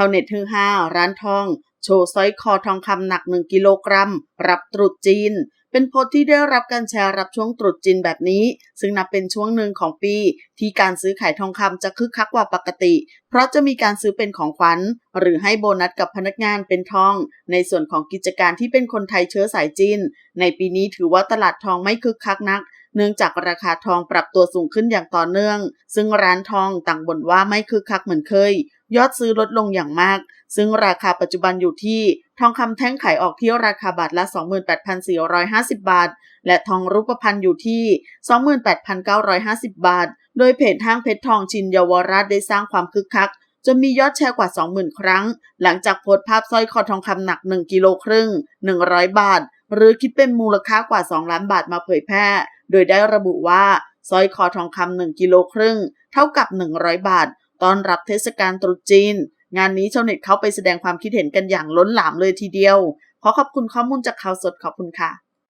ชาวเน็ตฮือฮาร้านทอง โชว์สร้อยคอทองคำหนัก 1 กิโลกรัม รับตรุษจีน เป็นโพสต์ที่ได้รับการแชร์รับช่วงตรุษจีนแบบนี้ ซึ่งนับเป็นช่วงหนึ่งของปี ที่การซื้อขายทองคำจะคึกคักกว่าปกติ เพราะจะมีการซื้อเป็นของขวัญ หรือให้โบนัสกับพนักงานเป็นทอง ในส่วนของกิจการที่เป็นคนไทยเชื้อสายจีน ในปีนี้ถือว่าตลาดทองไม่คึกคักนักเนื่องจากราคาทองปรับตัวสูงขึ้นอย่างต่อเนื่อง ซึ่งร้านทองต่างบ่นว่าไม่คึกคักเหมือนเคย ยอดซื้อลดลงอย่างมาก ซึ่งราคาปัจจุบันอยู่ที่ ทองคำแท่งขายออกที่ราคาบาทละ 28,450 บาท และทองรูปพรรณอยู่ที่ 28,950 บาท โดยเพจห้างเพชรทองชินเยาวราชได้สร้างความคึกคัก จนมียอดแชร์กว่า 20,000 ครั้ง หลังจากโพสต์ภาพสร้อยคอทองคำหนัก 1กิโลครึ่ง 100 บาท หรือคิดเป็นมูลค่ากว่า 2 ล้านบาทมาเผยแพร่ โดยได้ระบุว่าสร้อยคอทองคำ1กิโลครึ่ง เท่ากับ 100 บาท ตอนรับเทศกาลตรุษจีน งานนี้ชาวเน็ตเขาไปแสดงความคิดเห็นกันอย่างล้นหลามเลยทีเดียว ขอขอบคุณข้อมูลจากข่าวสดขอบคุณค่ะ